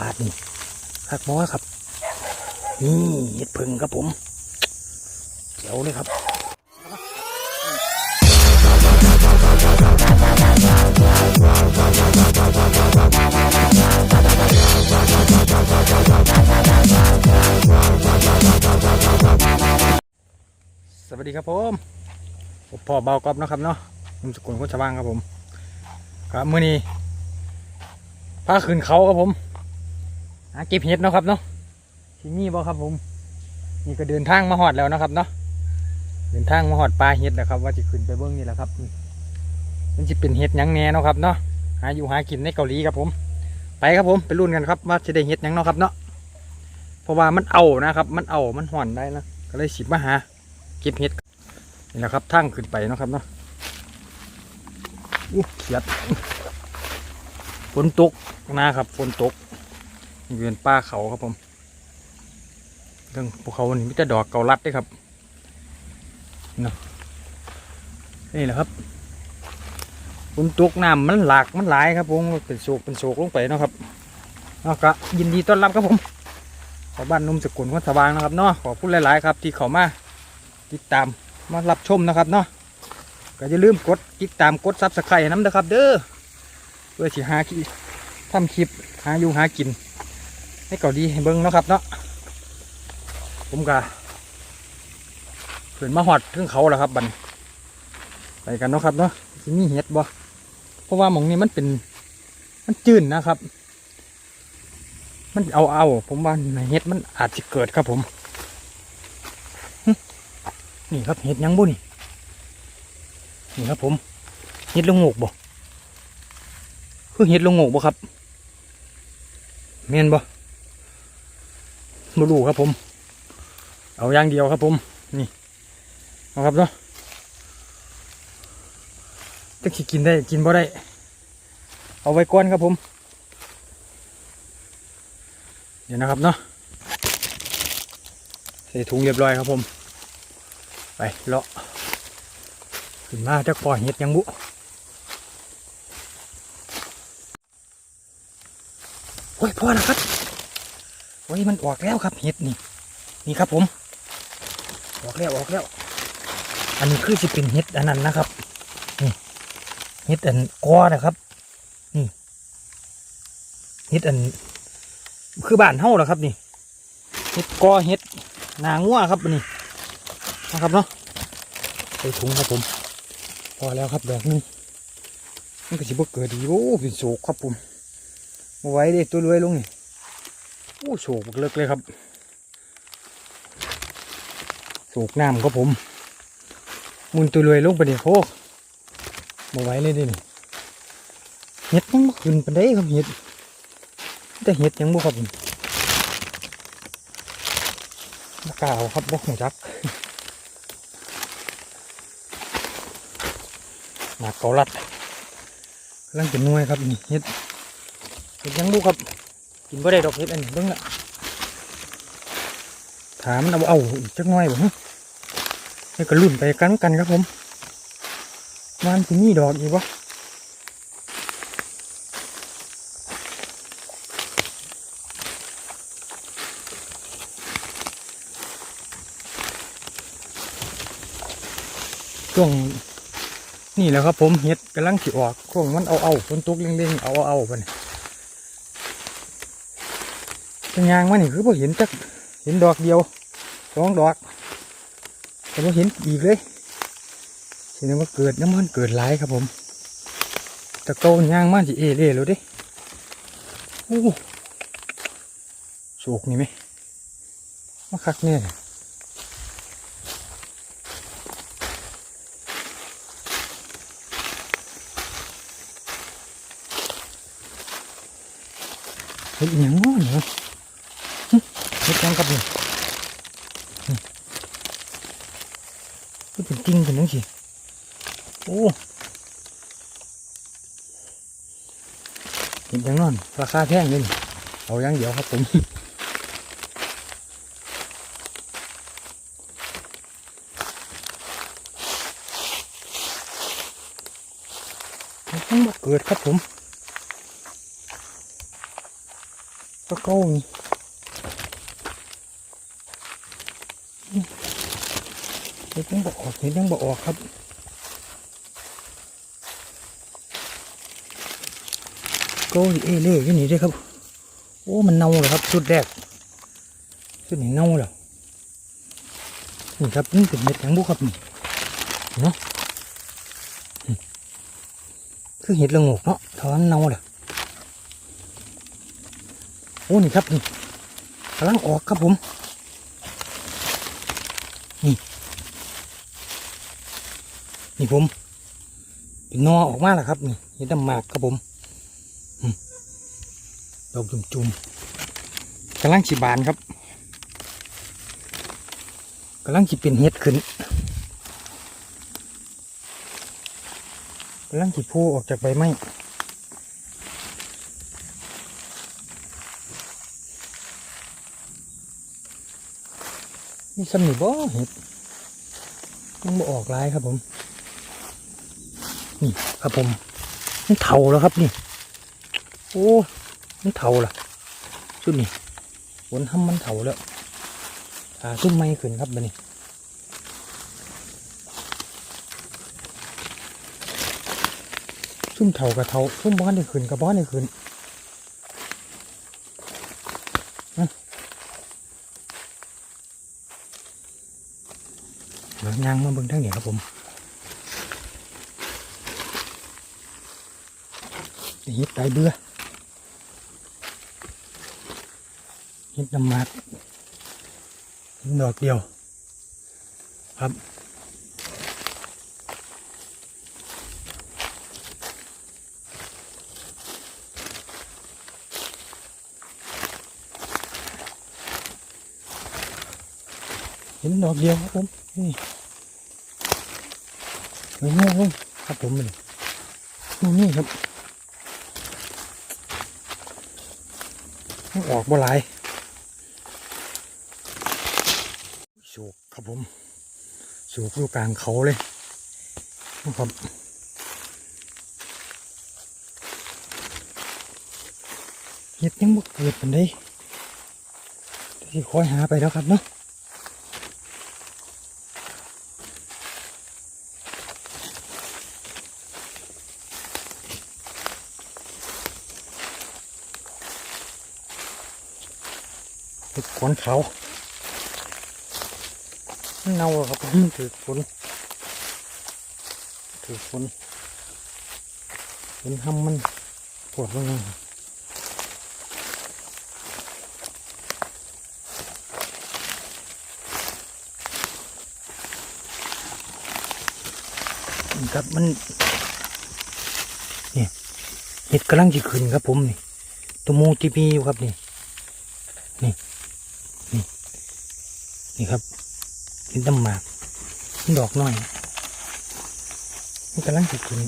บาทนี่คักบอครับ นี่เห็ดพึ่งครับผมเจ๋วเลยครับสวัสดีครับผมผมพ่อเบากรอบนะครับเนาะผมสกุลโคชว่างครับผม ครับมื้อนี้พาขึ้นเขาครับผม หาเก็บเห็ดเนาะครับเนาะที่นี่บ่ครับผม นี่ก็เดินทางมาหอดแล้วนะครับเนาะเดินทางมาหอดปลาเห็ดนะครับ ว่าจะขึ้นไปเบื้องนี่แหละครับมันจะเป็นเห็ดยังแหน่เนาะครับเนาะหาอยู่หากินในเกาหลีครับผม ไปครับผมไปรุ่นกันครับ ว่าจะได้เห็ดยังเนาะครับเนาะเพราะว่ามันเอานะครับ มันเอามันห่อนได้นะก็เลยสิบมาหาเก็บเห็ดนี่แหละครับทางขึ้นไปเนาะครับเนาะอู้เขียดฝนตกนะครับฝนตก นี่เป็นป่าเขาครับผมเรื่องภูเขานี่มีแต่ดอกเกาลัดด้วยครับนี่เนาะนี่แหละครับฝนตกน้ำมันหลากมันหลายครับผมเป็นโศกเป็นโศกลงไปเนาะครับเนาะก็ยินดีต้อนรับครับผมขอบ้านนุ่มสกุลคนสว่างนะครับเนาะขอพูดหลาย ๆ ครับ ที่เขามาติดตามมารับชมนะครับเนาะก็อย่าลืมกดติดตามกดซับสไครต์น้ำนะครับ เด้อเพื่อสิหาคลิปทำคลิปหาอยู่หากิน ให้เก่าดีให้เบิ้งเนาะครับเนาะผมก็ขึ้นมาหอดถึงเขาแล้วครับบันไปกันเนาะครับเนาะสิมีเห็ดบ่เพราะว่าหมองนี้มันเป็น มันจืดนะครับ มันเอาเอาผมว่าเห็ดมันอาจจะเกิดครับผมนี่ครับเห็ดยังบุนี่นี่ครับผมเห็ดลงโงกบ่คือเห็ดลงโงกบ่ครับเมนบ่ บ่รู้ครับผม เอาอย่างเดียวครับผม นี่ เอาครับเนาะจะกินได้กินบ่ได้ เอาไว้ก่อนครับผม เดี๋ยวนะครับเนาะ ใส่ถุงเรียบร้อยครับผม ไปเลาะ ขึ้นมาจะก่อยเห็ดยังบุโอ้ยพอแล้วครับ โอ้ยมันออกแล้วครับเห็ดนี่นี่ครับผม ออกแล้วออกแล้ว อันนี้คือจะเป็นเห็ดอันนั้นนะครับนี่เห็ดอันกอนะครับ นี่เห็ดอัน คือบ้านเฮ้าเหรอครับนี่เห็ดกอเห็ดนางงัวครับนี่นะครับเนาะใส่ถุงครับผม พอแล้วครับดอกนึงมันก็สิบ่เกิดดีโอ้เป็นโศกครับผมมาไว้เด้ตัวรวยลงนี่ โอ้โศกเลิกเลยครับโศกน้ำครับผม มุนตัวรวยลงไปเดี๋ยโอ้มาไว้เลยดินี่เห็ดยังบ่ขึ้นปานใดครับเห็ดแต่เห็ดยังบ่ครับผมบ่กล้าเอาครับบ่หูจักหมากเกาลัดกำลังเป็นน่วยครับนี่เห็ดเห็ดยังบุครับ กินบ่ได้ดอกเห็ดอันนี้เบิ่งละถามเอาเอาจักน่อยบ่ฮะให้กระลุ่นไปกันกันครับผมมันที่นี่ดอกอีกวะช่วงนี่แหละครับผมเห็ดกำลังสิออกพวกมันเอาเอาฝนตกเร่งๆเอาเอาเอาไป เป็นยางมันนี่คือพอเห็นจักเห็นดอกเดียวสองดอกแต่พอเห็นอีกเลยเห็นว่าเกิดน้ำมันเกิดหลายครับผมตะโกนยางมันสิเอเล่แล้วเดิโอ้โศกนี่ไหมมาคักเนี่ยเห็ดหยังง้อเนาะหึเห็ดหยังกับนี่นี่ ก็เป็นจริงกันนั่งสิโอ้เห็ดหยังนอน ราคาแพงเลยนี่เอาอย่างเดียวครับผมเห็ดหยังบ่เกิดครับผมตะเก้นี่ ห็ดยังบอกออกเห็ดยังบอกออกครับโก้เอเล่ที่นี่ด้วยครับ โอ้มันเน่าเลยครับชุดแรกชุดนี้เน่าแล้วนี่ครับนี่เป็นเม็ดแข็งบุกครับนี่เนาะคือเห็ดละงกเนาะถอนเน่าเลยโอ้นี่ครับนี่กำลังออกครับผม นี่ผม เป็นนอออกมาแล้วครับ นี่เห็ดำหมากครับผมดอกจุ่มๆกำลังฉีบานครับกำลังฉีเป็นเห็ดขึ้นกำลังฉีโผล่ออกจากใบไม้นี่สนิบ่เห็ดยังบ่ออกลายครับผม นี่ครับผมนี่เถาแล้วครับนี่ โอ้มันเถาล่ะชุดนี้ฝนทำมันเถาแล้วอ่าซุ่มไม่ขึ้นครับบันนี้ซุ่มเถากับเถาซุ่มบ้านได้ขึ้นกับบ้านได้ขึ้นนะเดี๋ยวยางมาเบิ่งทางนี้ครับผม เฮ็ดตายเบื่อเห็ดน้ำมักดอกเดียว ครับเห็นดอกเดียวครับผมนี่ไม่ง่วงงครับผมมันนี่นี่ครับมัน ออกบ่หลายสูกครับผม สูกลูกกลางเขาเลยนะครับเห็ดยังบ่เกิดเป็นได้ที่คอยหาไปแล้วครับเนาะ เห็ดขนเขามันเน่าครับมันถือฝนถือฝนฝนทำมันปวดลงมานี่ครับมันนี่เห็ดกำลังจะขึ้นครับผมนี่ตัวมูที่มีอยู่ครับนี่นี่ นี่ครับเห็นดำหมากมันดอกน้อยมันกำลังจะกิน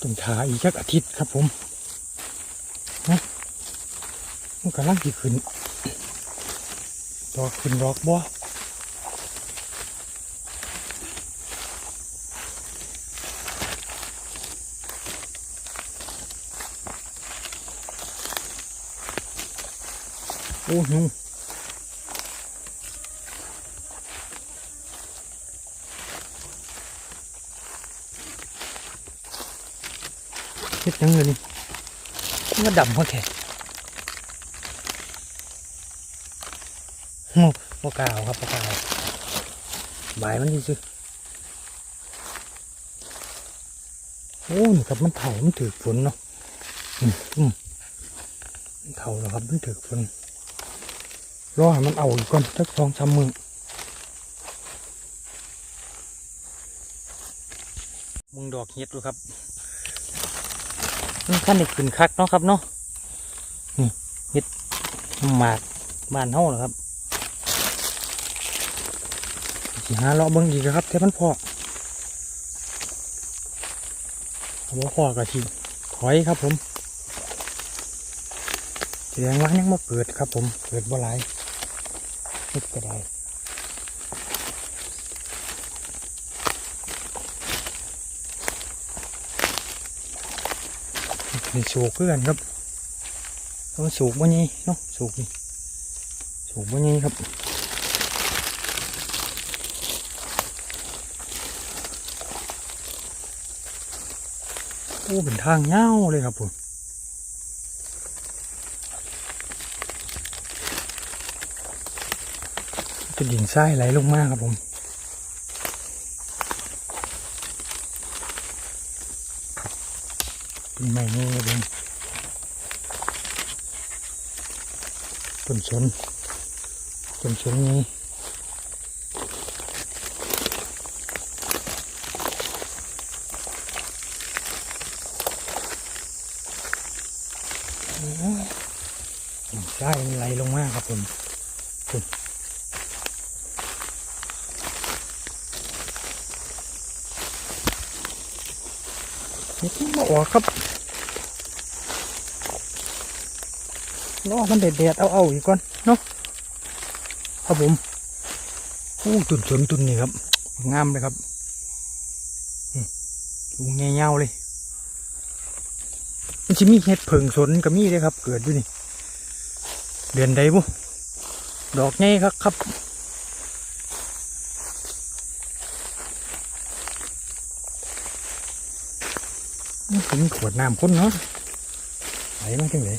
ต้องทาอีกสักอาทิตย์ครับผมนะมันกำลังจะขึ้นดอกขึ้นดอกบ่ อ้หนูเฮ็ดยังเลยนี่มันดำพอแท้โอ้โอกาวครับโอกาวบายมันดีสิโอ้นี่ครับมันเผามันถือฝนเนาะอืมเผาแล้วครับมันถือฝน รอให้มันเอาอีกก่อนสักสองสามมือมึงดอกเห็ดดูครับมันขั้นได้ขึ้นคักเนาะครับเนาะนี่เห็ดหมากบ้านเฮาเหรอครับสิหาเลาะเบิ่งอีกนะครับแต่มันพอเอาบ่พอกะทีถอยครับผมแสดงว่ายังมาเกิดครับผม เกิดบ่หลาย นิดก็ได้นี่สูกเพื่อนครับเพราสูกบ่ยี่เนาะสูกนี่สูกบ่ยี่ครับโอ้เป็นทางเงาเลยครับผม จะดิ่งทรายไหลลงมากครับผมเป็นไม้นี่ครับผมต้นสนต้นสนนี้โอ้ยดิ่งทรายไหลลงมากครับผม นี่มา ออกครับรอมันเด็ดเด็ดๆเอาเอาอีกก่อนเนาะครับผมอู้ตุนสนตุนนี่ครับงามเลยครับดูเงี้ยๆเลยมันจะมีเห็ดเผิงสนกับมีเลยครับ เกิดอยู่นี่เดือนใดบุดอกใหญ่ครับครับ ถึงขวดน้ำคนเนาะไหลมาถึงไหน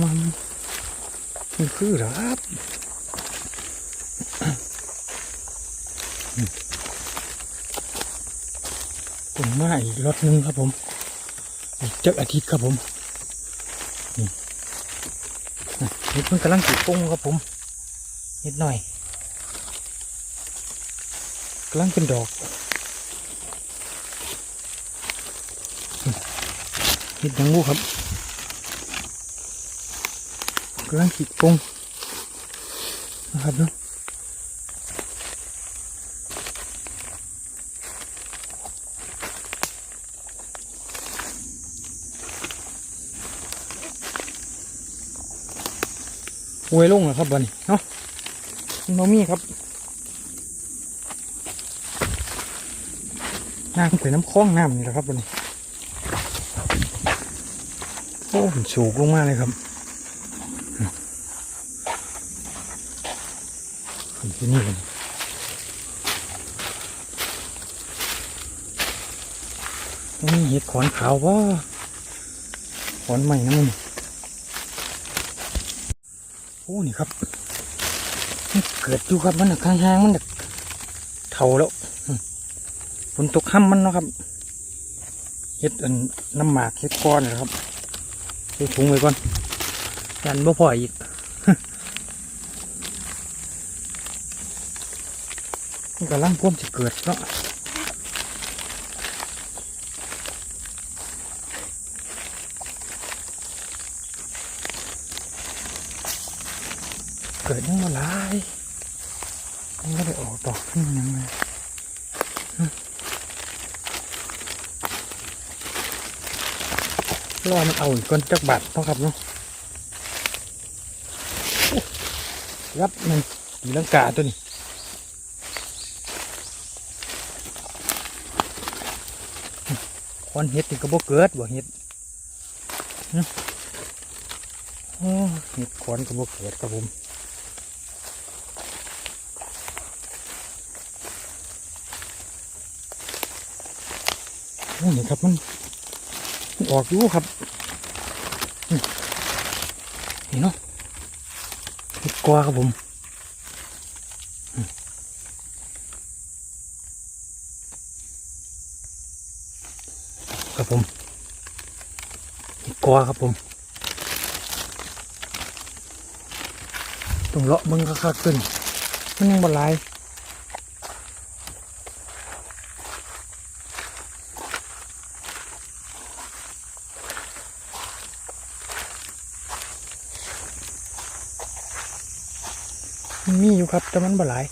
มันมันคือรับผมมาอีกรถหนึ่งครับผมอีกจักอาทิตย์ครับผมนี่นี่เพิ่งกำลังติดปุ้งครับผม นิดหน่อยกำลังเป็นดอกนิดยังงูครับกำลังขีดปงนะครับเนาะอวยลงนะครับบันนี้เนาะ มันบ่มีครับน้ำเป็นน้ำคลองน้ำนี่แหละครับวันนี้โอ้มันสูงลงมากเลยครับขึ้นที่นี่กันนี่เห็ดขอนขาวว่าขอนใหม่นะมันโอ้นี่ครับ เกิดอยู่ครับมันน่ะข้างๆมันน่ะเท่าแล้วฝนตกห้ำมันเนาะครับเฮ็ดอันน้ำหมากเฮ็ดก้อนนะครับใส่ถุงไว้ก่อนยันบ่พออีกมันกำลังพ่วมจะเกิดเนาะเกิดยังมาหลายยังไม่ได้ออกดอกขึ้นมายังไงฮึ รอมันเอาอีกก้อนจักบาทเท่าครับเนาะรับมันตีลังกาตัวนี้คอนเห็ดนี่ก็บ่เกิดบ่เห็ดเห็ดคอนก็บ่เกิดครับผมนี่ครับมันมันออกอยู่ครับ นี่เนาะเห็ดกวาครับผมครับผมเห็ดกวาครับผมต้องเลาะมึงคักๆขึ้นมันยังบ่หลาย มีอยู่ครับ แต่มันบ่หลาย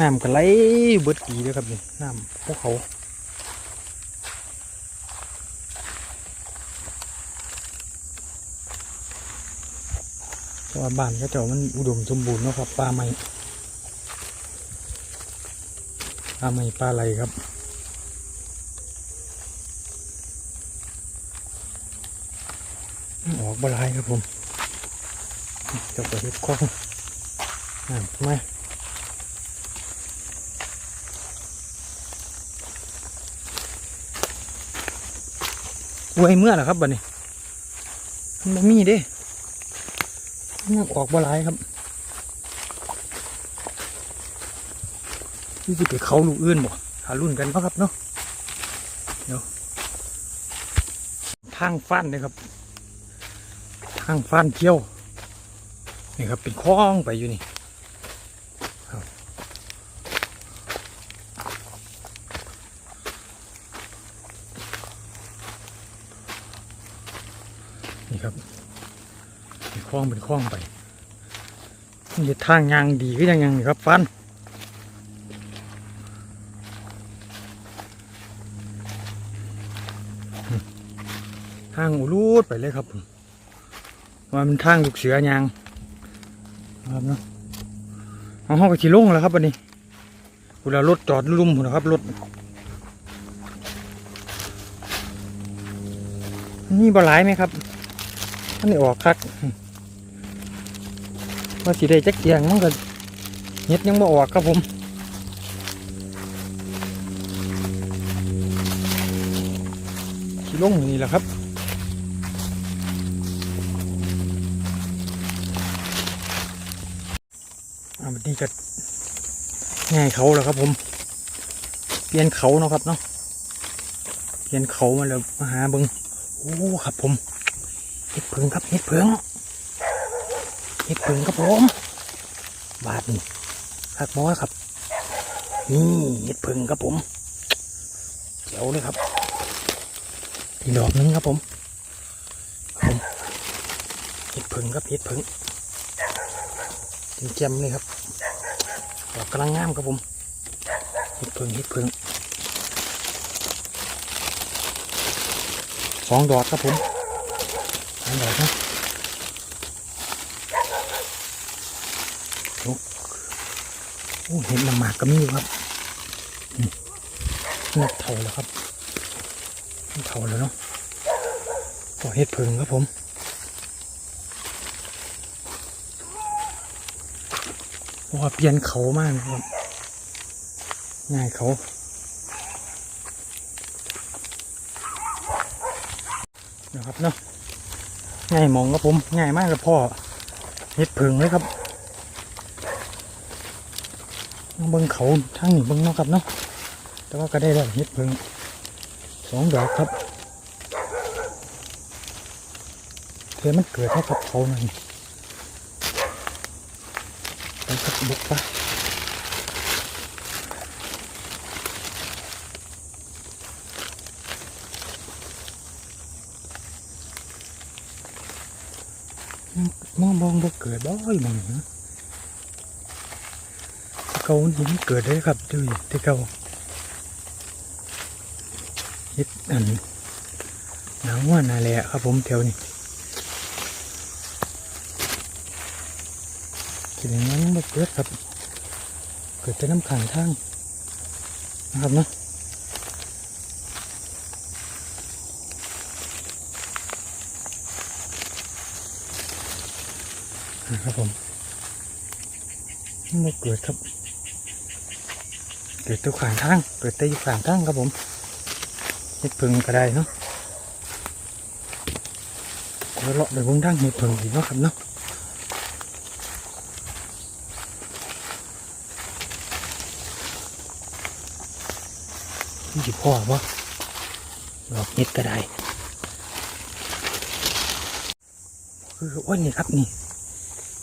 น้ำก็ไหลเบิดปีเลยครับนี่น้ำพวกเขาเพราว่าบ้านก็เจ้ามันอุดมสมบูรณ์นะครับปลาไม้ปลาไม้ปลาไหลครับ ออก บลายครับผมเจะไปเห็ดคล้องอ่ามาอวยเมื่อเหรอครับบัดนี้มันมีเด้มันออกบลายครับนี่จะไปเขาลูกอื่นบ่หารุ่นกันเนาะครับเนาะเดี๋ยวทางฟันเลยครับ ทางฟันเที่ยว นี่ครับเป็นคล้องไปอยู่นี่นี่ครับเป็นคล้องเป็นคล้องไปนี่ทางยางดีก็ยังยังนี่ครับฟันทางอุลูดไปเลยครับผม ว่ามันทางลูกเสือยางครับเนาะเอาห้องไปขี่ลงแล้วครับวันนี้เวลารถจอดลุ่มๆนะครับรถนี่บหลายไหมครับท่านนี่ออกคักว่าสีได้จักเกียงมันก็เน็ดยังบ่ออกครับผมขี่ลงนี่แหละครับ ง่ายเขาแล้วครับ ผม เปลี่ยนเขาเนาะครับเนาะเปลี่ยนเขามาแล้วมาหาเบิงโอ้ครับ ผมเห็ดเพิงครับเห็ดเพิงเห็ดเพิงครับผม บาทนี่คักบอครับ นี่เห็ดเพิงครับผมเจ๋วเลยครับอีกดอกนึงครับผมผมเห็ดเพิงครับเห็ดเพิงเจ็มเลยครับ ดอกกำลังงามครับผมเห็ดเพิงเห็ดเพิงสองดอกครับผมสองดอกนะโอ้โอ้เห็ดน้ำหมากก็มีอยู่ครับนี่นกเท่าแล้วครับนกเท่าแล้วเนาะก็เห็ดเพิงครับผม เพราะ ว่าเปลี่ยนเขามากนะครับง่ายเขานะครับเนาะง่ายมองครับผมง่ายมากเลยพ่อเห็ดเพิงเลยครับเบิ้งเขาทั้งนี้เบิ้งเนาะครับเนาะแต่ว่าก็ได้แล้วเห็ดเพิงสองดอกครับเธอมันเกิดให้กับเขาหน่อยไปกั บุกปะมองมองบ่เกิดบ่อยมองนะเก่าหินเกิดได้ครับดูอยู่ที่เก่าเฮ็ดอันหนาวว่านาแหละครับผมแถวนี้ กินอย่างนั้นบ่เกิดครับ เกิดแต่น้ำขังทางนะครับเนาะครับผมไม่เกิดครับ เกิดตัวขางทาง เกิดแต่อยู่ขางทางครับผมเห็ดพึ่งก็ได้เนาะแล้วเลาะไปวงทางเห็ดพึ่งอีกเนาะครับเนาะ นี่พ่อวะดอกเห็ดก็ได้คือโอ้ยนี่ครับนี่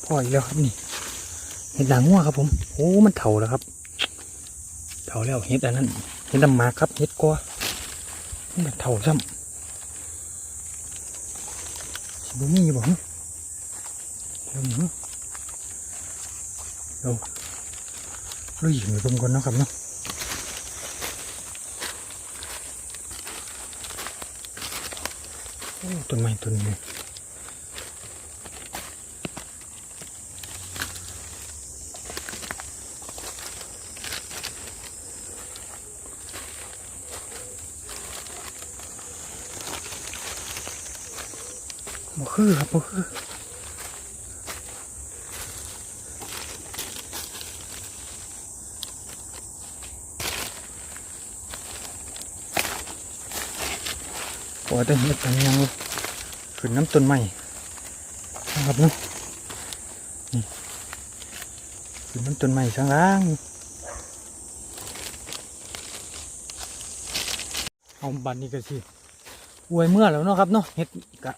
พ่ออีกแล้วครับนี่เห็ดหลังงัวครับผมโอ้มันเถาแล้วครับเถาแล้วเห็ดอันนั้นเห็ดดำมาครับเห็ดกัวนี่มันเถาซ้ำสิบุมีบ่ฮะเดี๋ยวนี้เดี๋ยวลุยไปเบิ่งก่อนนะครับเนาะโอ้ต้นไม้ต้นนี้ ขึ้นน้ำต้นใหม่นะครับเนาะนี่ขึ้นน้ำต้นใหม่ข้างล่างเอาบันนี้ก็สิอวยเมื่อแล้วเนาะครับเนาะเห็ดกะ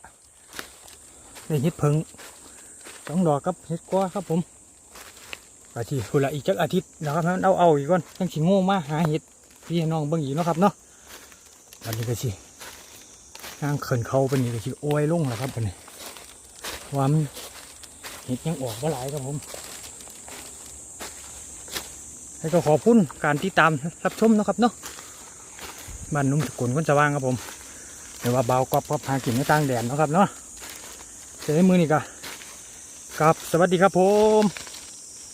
ได้เห็ดเพิงสองดอกครับเห็ดก้อครับผมกะทีคุณละอีกจักอาทิตย์นะครับเอาเอาอีกก่อนตั้งสิโง่มาหาเห็ดพี่น้องเบิ่งอีกเนาะครับเนาะบันนี้ก็สิ ทางเขินเขาเป็นนี่ก็คือโอ้ยลุ่งแล้วครับเป็นนี่ว่ามันเห็ดยังออกว่าหลายครับผมให้ก็ขอบคุณการติดตามรับชมนะครับเนาะบ้านนุ่มสกุลคนสว่างครับผมเดี๋ยวว่าเบากรอบกับหากินในต่างแดนนะครับเนาะเจอในมือนี่ก็ครับสวัสดีครับผม